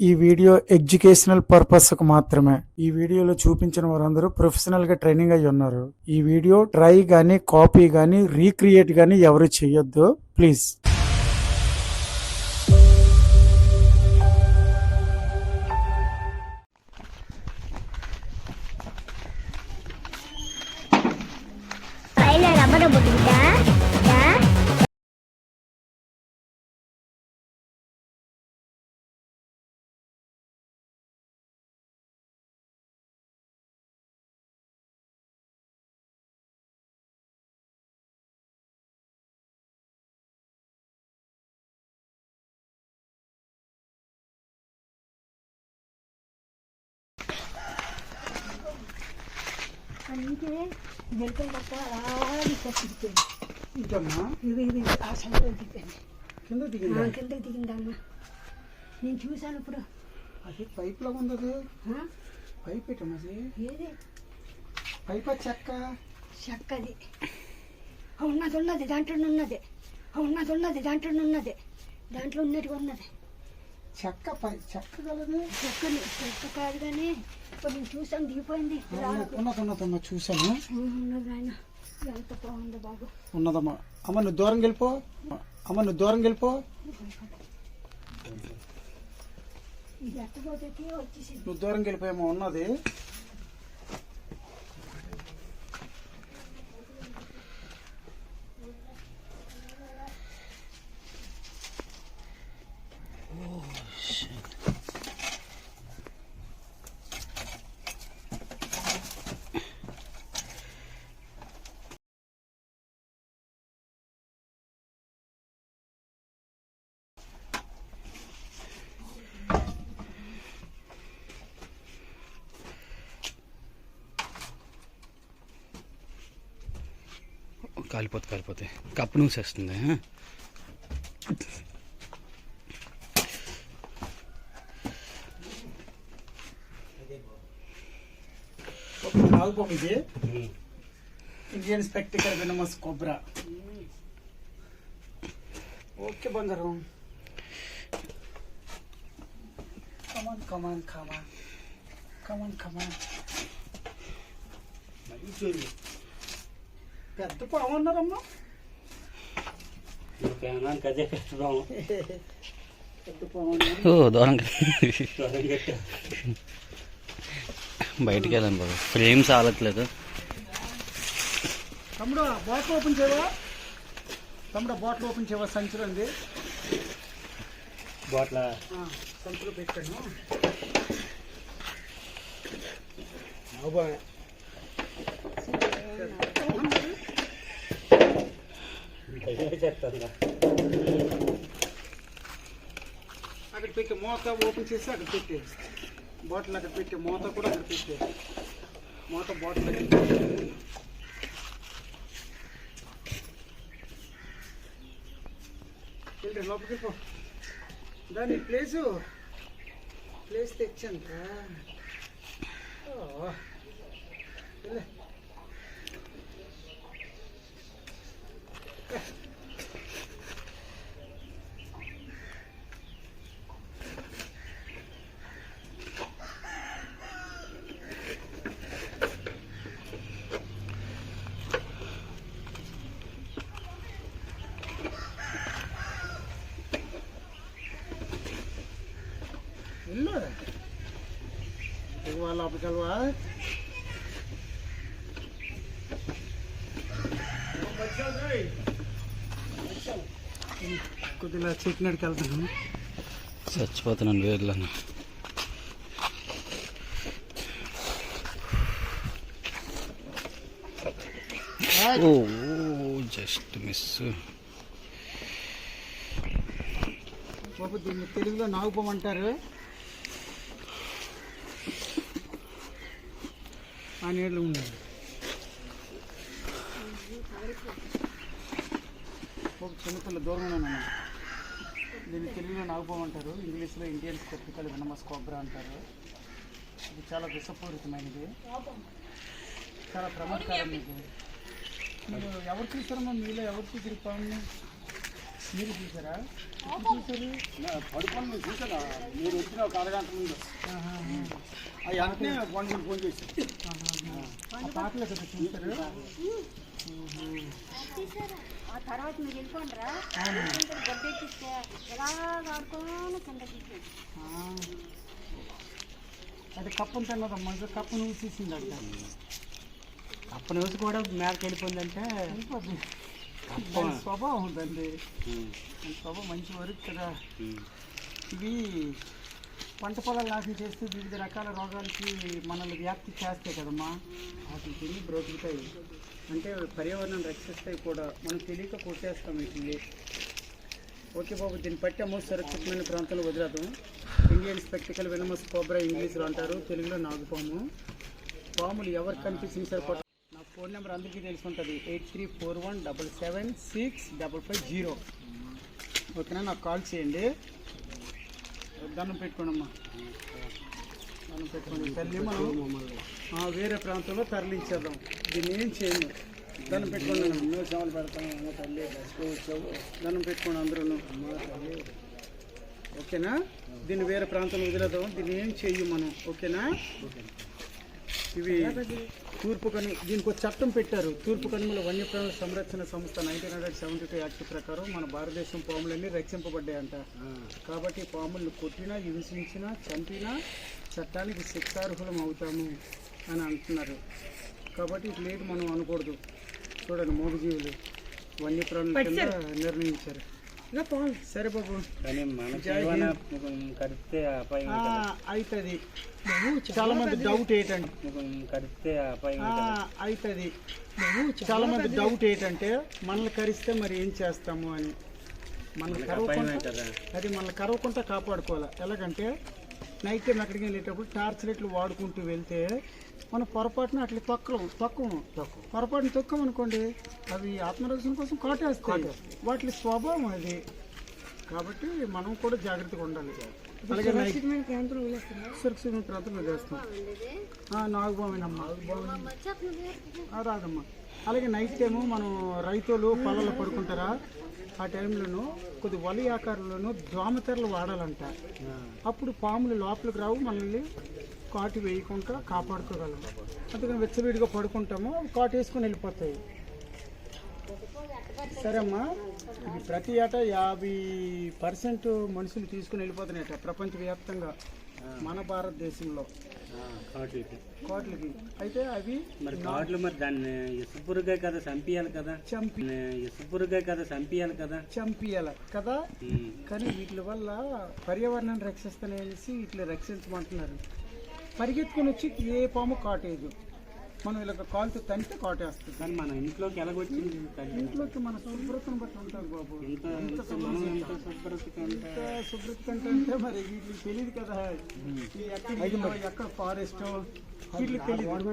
ఈ video educational పర్పస్కు మాత్రమే. ఈ వీడియోలో చూపించిన వారందరూ ప్రొఫెషనల్గా ట్రైనింగ్ అయి ఉన్నారు. ఈ వీడియో ట్రై గానీ కాపీ గానీ రీక్రియేట్ గానీ ఎవరు చేయొద్దు. ప్లీజ్ అందుకే వెళ్తాం తప్ప అలాగే కట్టిపోయింది ఇది ఇది ఆ సైడ్లో దిగింది కింద ఆ కిందకి దిగిందమ్మా. నేను చూశాను ఇప్పుడు. అది పైప్లో ఉంది ఆ? పైప్ పెట్టమది ఏది? పైప్ చెక్క? చక్కది. ఆ, ఉన్నది ఉన్నది దాంట్లో ఉన్నది. ఉన్నది ఉన్నది దాంట్లో ఉన్నది. దాంట్లో ఉన్నది ఉన్నది. చెక్క పై చెక్క కలది. చెక్కని చెక్క కాదు కానీ నేను చూసాను దిగిపోయింది. ఉన్నది ఉన్నదమ్మా చూసాను ఎంత బాగుందో బాబు. ఉన్నదమ్మా. అమ్మ నువ్వు దూరం వెళ్ళిపో. అమ్మ నువ్వు దూరం వచ్చేసింది. నువ్వు దూరం వెళ్ళిపోయామో ఉన్నది. కాలిపోతే కాలిపోతే కప్పు నూసేస్తుంది ఆ? ఆల్బమ్ ఇది Indian spectacle venomous cobra okay బంగారం come on come on come on come on come on పెద్ద పాము అన్నారమ్మా. ప్రాణానికి అదే కష్టం పెద్ద పాము అన్నారు. ఓ దూరం బయటికి వెళ్ళాను బాబు. ఫ్రేమ్స్ ఆలట్లేదు తమ్ముడు బాటిల్ ఓపెన్ చేయవా? తమ్ముడు బాటిల్ ఓపెన్ చేయవా? సంచులు ఉంది బాట్ల? ఆ, సంచులు పెట్టాను. అక్కడ పెట్టి మూత ఓపెన్ చేసి అక్కడ పెట్టి బాటిల్ అక్కడ పెట్టి మూత కూడా అక్కడ పెట్టి మూత బాటిల్ అక్కడ వెళ్ళి లోపలికి పో దాని ప్లేసు. ప్లేస్ తెచ్చాను వెళ్ళే. వెళ్ళు ఇక వాళ్ళ లోపలికెళ్ళవా కొద్దిగా చెప్పినట్టుకు వెళ్తాను చచ్చిపోతున్నాను వేర్లను. ఓ జస్ట్ మిస్. బాబు దీన్ని తెలుగులో నాగుపోమంటారు. ఆ నీళ్ళు ఉన్నాయి బాబు చిన్నపిల్ల దూరంగా ఉన్నాను. దీన్ని తెలుగులో నాగుపోమంటారు ఇంగ్లీష్లో ఇండియన్ స్పెక్టికల్ వినమస్ కోబ్రా అంటారు. ఇది చాలా విషపూరితమైనది. చాలా ప్రమాదకరం ఇది మీరు ఎవరు చూసారమ్మా మీలో ఎవరు చూసారు పాముని మీరు చూసారా పడుకొని మీరు చూసారా మీరు వచ్చిన ఒక అరగంట ముందు. అంటే పండుగ ఫోన్ చేసి ఆ పాటలు కదా చూసారు ఆ తర్వాత మీరు వెళ్ళిపోండిరా గడ్డెక్కిస్తే ఎలా ఆడుకోని కిందకి అది కప్పను తిన్నదమ్మా ఇంకా కప్ప నువ్వు తీసింది అంట కప్ప. నువ్వు కూడా మేరకు వెళ్ళిపోయిందంటే స్వభావం ఉందండి స్వభావం మంచి వరకు కదా. ఇవి పంట పొలాలు నాశనం చేస్తూ వివిధ రకాల రోగాలకి మనల్ని వ్యాప్తి చేస్తాయి కదమ్మా. వాటికి తిని బ్రతుకుతాయి. అంటే పర్యావరణం రక్షిస్తాయి కూడా మనం తెలియక కొట్టేస్తాం వీటిని ఓకే బాబు దీన్ని పట్టి అమ్మో సురక్షితమైన ప్రాంతంలో వదిలేద్దాం ఇండియన్ స్పెక్టికల్ వెనమస్ కోబ్రా ఇంగ్లీష్లో అంటారు తెలుగులో నాగుపాము. పాములు ఎవరు కనిపించింది సార్? నా ఫోన్ నెంబర్ అందరికీ తెలుసుంటుంది. Eight three four one double seven six double five zero. ఓకేనా? నాకు కాల్ చేయండి. దండం పెట్టుకోండి దండం తల్లి మనం వేరే ప్రాంతంలో తరలించేద్దాం. దీన్ని ఏం చేయను దండం పెట్టుకోండి. ఎన్నో సేవలు పెడతాను తల్లి దండం పెట్టుకోండి అందరూ ఓకేనా? దీన్ని వేరే ప్రాంతంలో వదిలేద్దాం. దీన్ని ఏం చెయ్యి మనం? ఓకేనా? ఇవి తూర్పు కను దీనికి ఒక చట్టం పెట్టారు. తూర్పు కనుమల వన్యప్రాణుల సంరక్షణ సంస్థ nineteen hundred seventy two act ప్రకారం మన భారతదేశం పాములన్నీ రక్షింపబడ్డాయంట. కాబట్టి పాములను కొట్టినా హింసించినా చంపినా చట్టానికి శిక్షార్హులం అవుతాము అని అంటున్నారు. కాబట్టి ఇటు లేదు మనం అనకూడదు. చూడండి మూగజీవులు వన్యప్రాణుల కింద నిర్ణయించారు. సరే బాబు. కడితే అవుతుంది చాలా మంది డౌట్ ఏంటంటే కడితే అవుతుంది చాలా మంది డౌట్ ఏంటంటే మనల్ని కరిస్తే మరి ఏం చేస్తాము అని. మనల్ని కరవకుండా కదా. అది మనల్ని కరవకుండా కాపాడుకోవాలి. ఎలాగంటే నైట్ టైం ఎక్కడికి వెళ్ళేటప్పుడు టార్చ్ లైట్లు వాడుకుంటూ వెళ్తే మనం పొరపాటున అట్లా తొక్కం తొక్కం పొరపాటున తొక్కం అనుకోండి అవి ఆత్మరక్షణ కోసం కాటేస్తాయి. వాటి స్వభావం అది. కాబట్టి మనం కూడా జాగ్రత్తగా ఉండాలి. అలాగే నైట్ సురక్షితమైన ప్రాంతంలో చేస్తాం. నాగబామేనమ్మా ఆ, రాదమ్మా. అలాగే నైట్ టైము మనం రైతులు పొలాల్లో పడుకుంటారా? ఆ టైంలోనూ కొద్ది వలి ఆకారంలోనూ దోమతెరలు వాడాలంట. అప్పుడు పాములు లోపలికి రావు మనల్ని కాటు వేయకుండా కాపాడుకోగలం. అందుకని వెచ్చవిడిగా పడుకుంటాము కాటు వేసుకొని వెళ్ళిపోతాయి. సరే అమ్మా ఇది ప్రతి ఏటా యాభై పర్సెంట్ మనుషులు తీసుకుని వెళ్ళిపోతున్నాయట ప్రపంచవ్యాప్తంగా మన భారతదేశంలో. కోట్లకి. అయితే అవి మరి కాట్లు మరి దాన్ని ఇసుపురుగా కదా చంపియాలి కదా? చంపి ఇసుపురుగా కదా చంపియాలి కదా? చంపియాల కదా. కానీ వీటి వల్ల పర్యావరణాన్ని రక్షిస్తాననేసి వీటిని రక్షించమంటున్నారు. పరిగెత్తుకొని వచ్చి ఏ పాము కాటేయదు మనం ఇలా కాలుతో తంటే కాటేస్తుంది కానీ మన ఇంట్లోకి ఎలాగొచ్చింది? ఇంట్లోకి మన శుభ్రతను బట్టి ఉంటుంది బాబు. ఎంత శుభ్రత కంటే అంటే మరి వీటికి తెలియదు కదా. ఎక్కడ ఎక్కడ ఫారెస్ట్ వీటికి తెలియదు.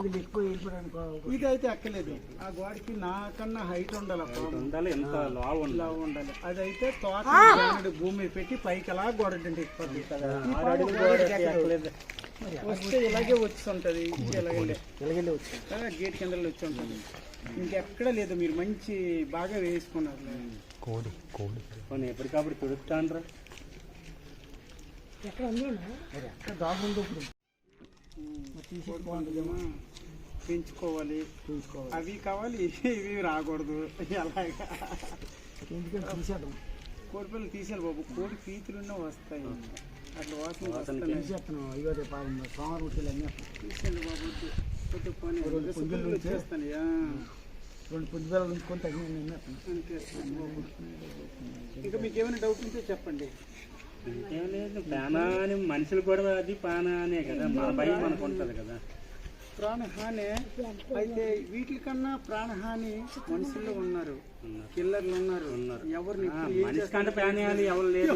ఇది అయితే ఎక్కలేదు ఆ గోడకి నాకన్నా హైట్ ఉండాలి. ఉండాలి ఎంత లావు ఉండాలి. ఇలా ఉండాలి. అదైతే తోట భూమి పెట్టి పైకి అలా గోడ ఎక్కిపోతుంది ఈ కూడా. వస్తే ఇలాగే వచ్చి ఉంటుంది ఇది ఇలాగే కదా, గేట్ కింద వచ్చి ఉంటుంది ఇంకెక్కడ లేదు మీరు మంచి బాగా వేసుకున్నారు. కొన్ని ఎప్పటికప్పుడు తుడుస్తాండ్రు దాగుంది ఇప్పుడు. తీసుకోవాలమ్మా పెంచుకోవాలి. అవి కావాలి ఇవి రాకూడదు. అలాగా కోడి పిల్లలు తీసేయాలి బాబు. కోడి పీతులున్నా వస్తాయి. అట్లా వాసన తీసేయండి బాబు. కొద్ది పోనీ. ఆ. రెండు పుంజులు ఉంచుకొని తగిన అంతే బాబు. ఇంకా మీకు ఏమైనా డౌట్ ఉంటే చెప్పండి ఇంకేం లేదు ప్రాణాన్ని మనుషులు కూడా అది ప్రాణానే కదా మన భయం మనకు ఉంటుంది కదా ప్రాణహాని. అయితే వీటికన్నా ప్రాణహాని మనుషుల్లో ఉన్నారు. కిల్లర్లు ఉన్నారు. ఉన్నారు. ఎవరిని ఆ, ఇప్పుడు ఏం మనిషి చేస్తారో కంటే ప్రాణాలు ఎవరు లేరు.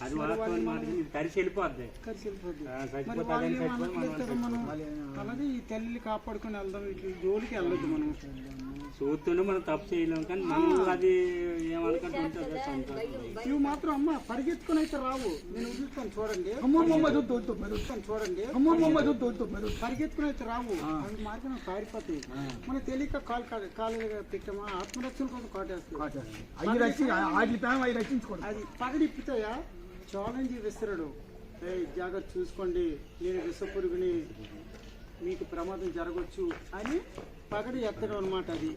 అది కలిసి వెళ్ళిపోద్ది. అలాగే ఈ తల్లిని కాపాడుకొని వెళ్దాం ఇట్లా జోలికి వెళ్ళొద్దు మనం. చూస్తుంటే మనం తప్పు చేయలేం కానీ మనం అది ఏమనుకుంటే ఉంటుంది సంతోషం. ఇవి మాత్రం అమ్మ పరిగెత్తుకుని అయితే రావు. నేను వదులుతాను చూడండి. అమ్మమ్మ వద్దు వద్దు వదులుతాను చూడండి. అమ్మమ్మ వద్దు పరిగెత్తుకుని అయితే రావు. అవి మార్గం పారిపోతాయి మన తెలియక కాలు కాలు పెట్టామా? ఆత్మరక్షణ కోసం రక్షించుకోండి. అది పగడిప్పుతాయా ఛాలెంజ్ విసిరడు ఏయ్ జాగ్రత్త చూసుకోండి. నేను విషపురుగుని మీకు ప్రమాదం జరగవచ్చు అని పగడి ఎత్తడం అనమాట అది.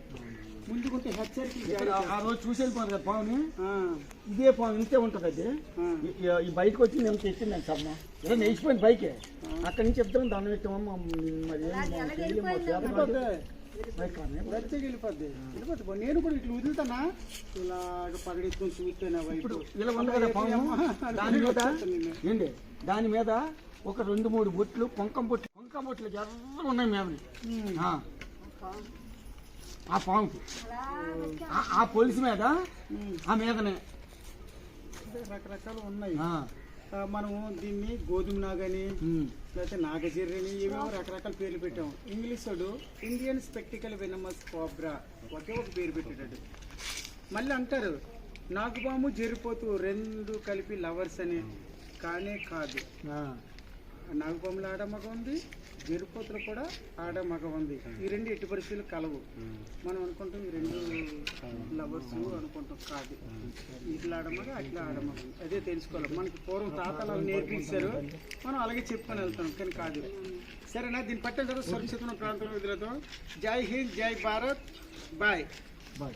ముందుకుంటే హెచ్చరికలు జారీ ఆ రోజు చూసి వెళ్ళిపోను కదా పావుని? ఇదే పాము ఇంతే ఉంటుంది అది. ఈ- బయటకు వచ్చి నేను తెచ్చింది నాకు సమ్మ ఏదో నేసిపోయింది బైకే. అక్కడి నుంచి చెప్తాను దండం పెట్టామమ్మ. నేను కూడా ఇట్లా వదులుతానా? ఇలాగ పగడెత్తుకొని చూస్తే నా వైపు ఇలా ఉంది కదా పాము? దాని మీద ఏంటి? దాని మీద ఒక రెండు మూడు బొట్లు పొంకం బొట్లు బొట్లు ఎర్ర ఉన్నాయి మీదని ఆ. ఆ పాముకి. ఆ- పొలుసు మీద ఆ మీదనే. రకరకాలు ఉన్నాయి. మనము దీన్ని గోధుమ నాగని. లేకపోతే నాగజర్రిని ఏమేమో రకరకాల పేర్లు పెట్టాం ఇంగ్లీష్ వాడు ఇండియన్ స్పెక్టికల్ వెనమస్ కోబ్రా ఒకే ఒక పేరు పెట్టాడు. మళ్ళీ అంటారు నాగుపాము జరిపోతూ రెండు కలిపి లవర్స్ అని. కానే కాదు. ఆ. నాగుపాములు ఆడ మగ ఉంది జరిపోతులు కూడా ఆడ మగ ఉంది. ఈ రెండు ఎట్టి పరిస్థితులు కలవు. మనం అనుకుంటాం ఈ రెండు లవర్స్ అనుకుంటాం కాదు. ఇట్లా ఆడమగ అట్లా ఆడమగ అదే తెలుసుకోవాలి. మనకి పూర్వం తాతలు అవి నేర్పించారు. మనం అలాగే చెప్పుకొని వెళ్తాం కానీ కాదు. సరేనా? దీని పట్టిన తర్వాత సురక్షితమైన ప్రాంతంలో వదిలేద్దాం. జై హింద్ జై భారత్. బాయ్. బాయ్.